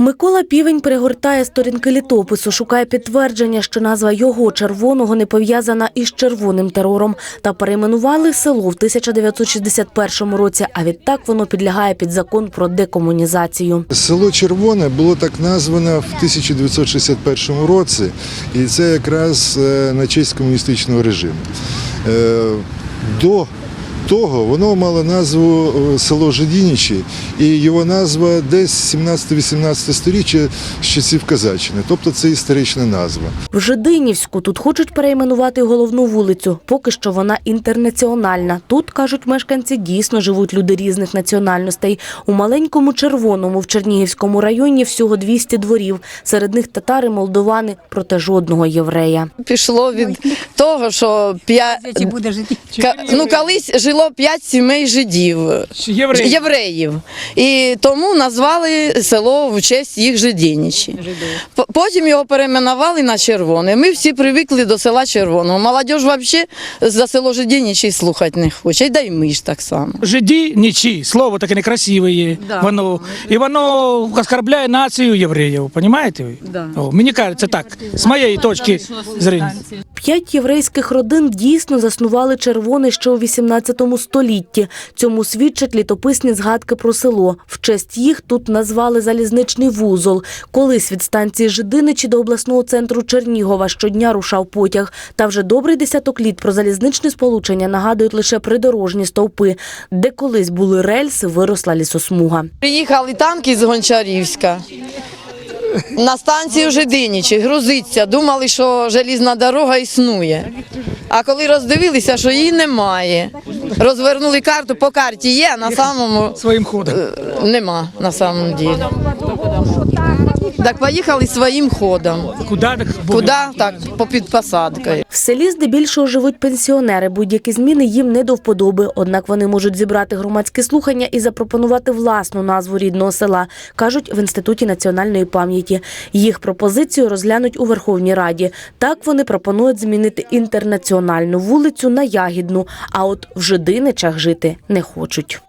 Микола Півень перегортає сторінки літопису, шукає підтвердження, що назва його червоного не пов'язана із червоним терором. Та перейменували село в 1961 році, а відтак воно підлягає під закон про декомунізацію. Село Червоне було так названо в 1961 році, і це якраз е, на честь комуністичного режиму. Е, До того воно мало назву е, село Жидінічі, і його назва десь 17-18 сторіччя з часів Казаччини, тобто це історична назва. В Жидинівську тут хочуть перейменувати головну вулицю. Поки що вона інтернаціональна. Тут, кажуть мешканці, дійсно живуть люди різних національностей. У маленькому червоному в Чернігівському районі всього 200 дворів. Серед них татари, молдовани, проте жодного єврея. Пішло від того, що п'я... Буде жити? Ну, колись жило п'ять сімей жидів, Євреї. євреїв. І тому назвали село в честь їх жидінічі. Потім його перейменували на червоне. Ми всі привикли до села Червоного. Молодь взагалі за село Жидінічі слухати не хоче. І да й ми ж так само. Жиді нічі, слово таке некрасиве є. Воно, і воно оскорбляє націю євреїв, розумієте? ви? О, мені кажеться так, з моєї точки зору. П'ять єврейських родин дійсно заснували червоне ще у 18 столітті. Цьому свідчать літописні згадки про село. В честь їх тут назвали залізничний вузол. Колись від станції Жидиничі до обласного центру Чернігова щодня рушав потяг. Та вже добрий десяток літ про залізничне сполучення нагадують лише придорожні стовпи. Де колись були рельси, виросла лісосмуга. Приїхали танки з Гончарівська. На станцію Жидинічі грузиться. Думали, що желізна дорога існує. А коли роздивилися, що її немає, розвернули карту, по карті є, на самому Своїм ходом. е, нема на самом ділі. Так поїхали своїм ходом. Куди так? Куди? Так, попід посадкою. В селі здебільшого живуть пенсіонери. Будь-які зміни їм не до вподоби. Однак вони можуть зібрати громадські слухання і запропонувати власну назву рідного села, кажуть в Інституті національної пам'яті. Їх пропозицію розглянуть у Верховній Раді. Так вони пропонують змінити інтернаціональну вулицю на Ягідну, а от в Жидиничах жити не хочуть.